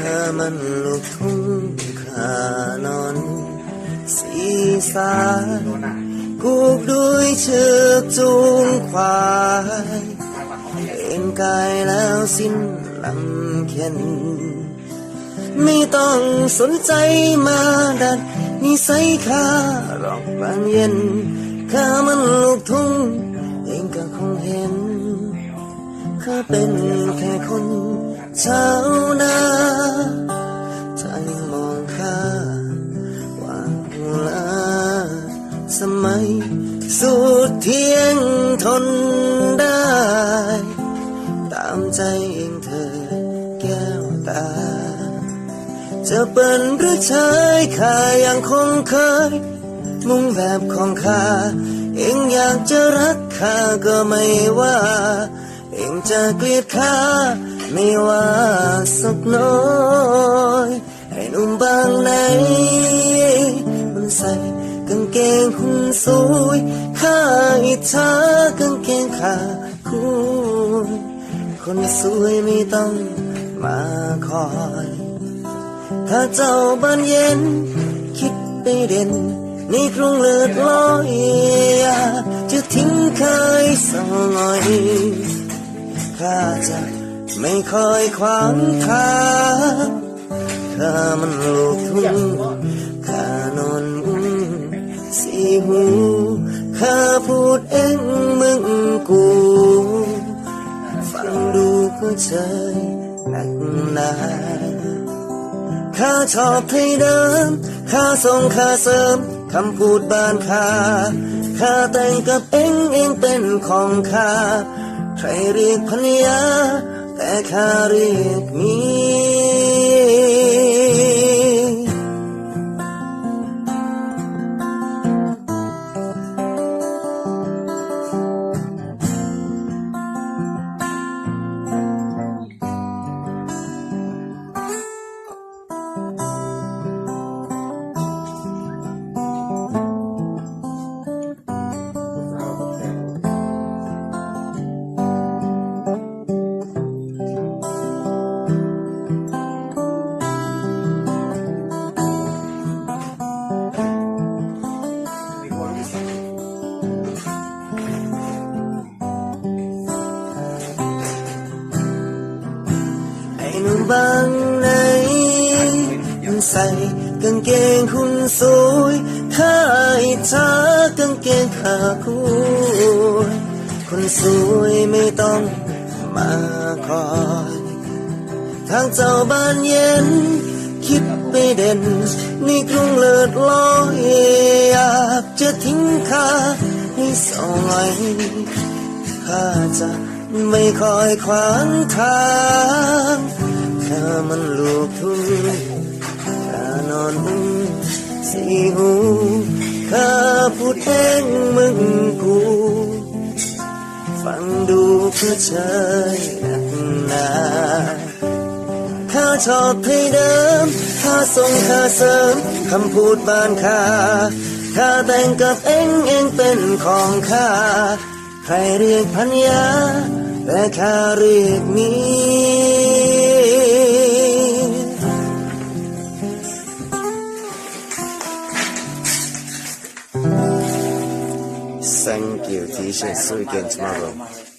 ข้ามันลูกทุ่งขานอนสีสายผูกด้วยเชือกจูงควายเป็นกายแล้วสิ้นลำเข็นไม่ต้องสนใจมาดัดนิสัยข้าหรอกบางเย็นข้ามันลูกทุ่งเองก็คงเห็นข้าเป็นแค่คนชาวนา สมัยสุดเที่ยงทนได้ ตามใจเองเธอแก้วตา จะเป็นหรือชายข้ายังคงเคย มุ่งแบบของข้า เองอยากจะรักข้าก็ไม่ว่า เองจะเกลียดข้าไม่ว่าสักน้อย ให้นุ่มบางไหน กางเกงหุ่นสวยข้าอิจฉากางเกงขาคู่คนสวยไม่ต้องมาคอย ถ้าเจ้าบ้านเย็น คิดไปเด่นในกรุงเลือดลอยจะทิ้งเคยสงอยข้าจะไม่คอยขวางทางข้ามันลูกทุ่งข้น หูข้าพูดเองมึงกู ฟังดูก็เฉยหนักหนาข้าชอบให้เดิมข้าส่งข้าเสริมคำพูดบานข้าข้าแต่งกับเองเองเป็นของข้าใครเรียกภรรยาแต่ข้าเรียกมี บางไหนยังใส่กางเกงหุ่นสวยข้าอิจฉากางเกงขาคู่คนสวยไม่ต้องมาคอยทางเจ้าบ้านเย็น คิดไปเด่นในกรุงเลิศลอยอยากจะทิ้งข้าให้สอยข้าจะไม่คอยขวางทาง ข้ามันลูกทุ่งข้านอนมุงสีหูข้าพูดเองมึงกู ฟังดูเพื่อเชยหนักหนาข้าชอบให้เดิมข้าส่งข้าเสริมคำพูดบานข้าข้าแต่งกับเองเองเป็นของข้า ใครเรียกพันยาแต่ข้าเรียกเ Thank you, teacher. See you again tomorrow.